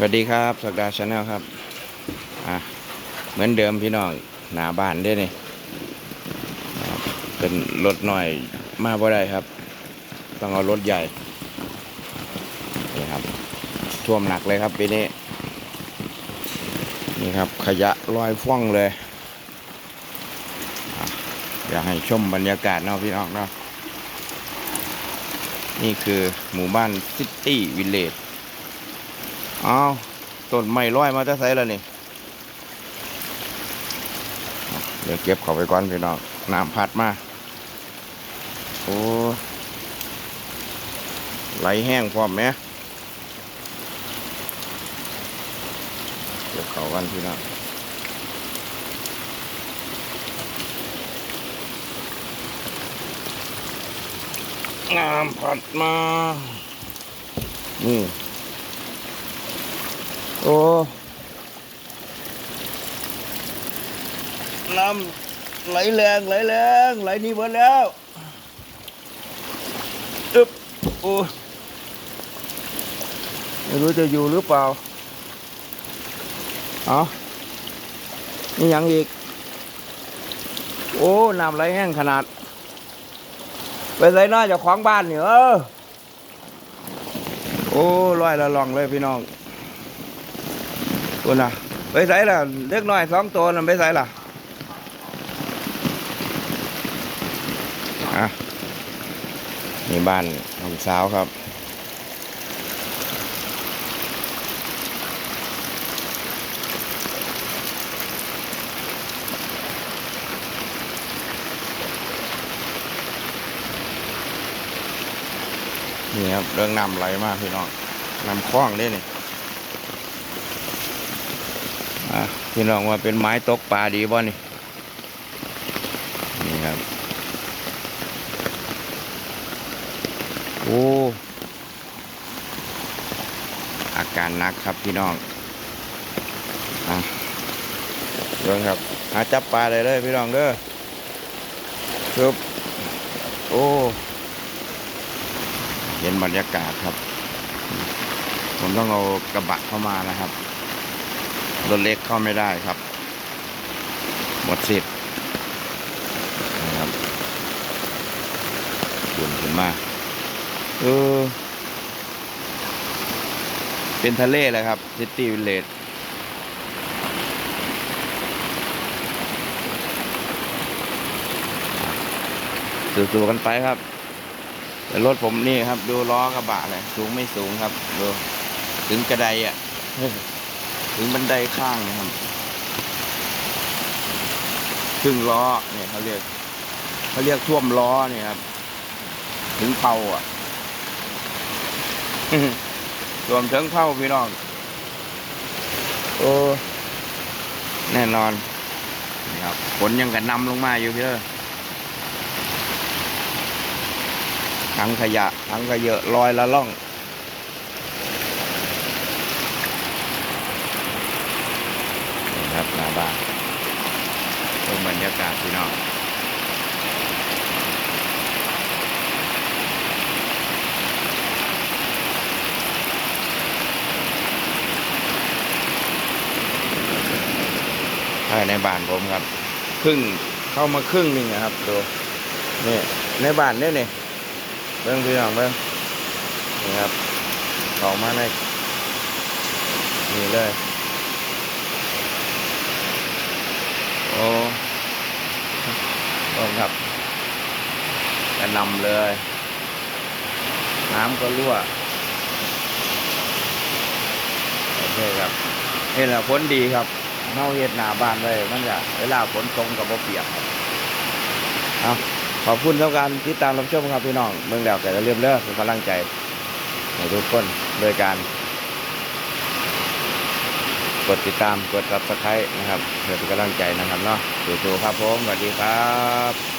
สวัสดีครับสักดาชาแนลครับ อะ เหมือนเดิมพี่น้องหนาบ้านเด้นี่เป็นรถหน่อยมาบ่ได้ครับ ต้องเอารถใหญ่นี่ครับ ท่วมหนักเลยครับปีนี้ นี่ครับขยะลอยฟ่องเลยอะอยากให้ชมบรรยากาศเนาะพี่น้องเนาะนี่คือหมู่บ้านซิตี้วิลเลจ อ้าวต้นไม้ร้อยมาจะใส่แล้วนี่เอาเดี๋ยวเก็บเขาไปก่อนพี่น้องน้ำพัดมา โอ้ไหลแห้งพร้อมไหมเก็บเขากันพี่น้องน้ำพัดมา นี่ โอ้น้ำไหลแรงไหลแรงไหลหนี่หมดแล้วอึบโอ้ไม่รู้จะอยู่หรือเปล่าเอานี่ยังอีก โอ้น้ำไหลแห้งขนาด ไปใส่น้อยจากขวางบ้านเนี่ยเออโอ้ลอยละลองเลยพี่น้อง คุณน่ะ ไปใส่ล่ะเล็กน้อยสองตัวนั่นไปใส่ล่ะอะนี่บ้านของสาวครับนี่ครับเรื่องน้ำไหลมากพี่น้องน้ำคล้องเด้นี่ พี่น้องว่าเป็นไม้ตกปลาดีบ่นี่นี่ครับ โอ้ อาการนักครับพี่น้องอะเรื่องครับ หาจับปลาได้เลยพี่น้องเด้อครับโอ้ เห็นบรรยากาศครับ ผมต้องเอากระบะเข้ามานะครับ รถเล็กเข้าไม่ได้ครับ หมดสิทธิ์นะครับดุนขึ้นมาเออ เป็นทะเลเลยครับซิตี้วิลเลจสู้ๆกันไปครับแต่รถผมนี่ครับ ดูล้อกระบะเลยสูงไม่สูงครับ ดู ถึงกระไดอะ ถึงบันไดข้างนะครับครึ่งล้อเนี่ยเขาเรียกเขาเรียกท่วมล้อเนี่ยครับ ถึงเผาอะรวมถึงเผาพี่น้อง โอ้แน่นอนนี่ครับฝนยังกันนำลงมาอยู่พี่เด้อถังขยะถังขยะลอยละล่อง นี่ครับหน้าบ้านตรงบรรยากาศ พี่น้องภายในบ้านผมครับ ครึ่งเข้ามาครึ่งหนึ่งนะครับดูนี่ในบ้านเนี่ยนี่เบิ้งพี่น้องเบิ้งนี่ครับเข้ามาในนี่เลย โอ้ นครับกระนำเลย น้ำก็รั่วโอเคครับนี่แหละผลดีครับเน่าเฮ็ดหนาบ้านเลยมันจะเวลาฝนตกกับบ่เปียกครับเอาขอบคุณสำหรับการติดตามรับชมครับพี่น้องเมืองแล้วแต่จะเรียบเลิกเป็นกำลังใจให้ทุกคนโดยการ กดติดตามกด subscribe นะครับเพื่อเป็นกำลังใจนะครับเนาะสู้ๆครับผมสวัสดีครับ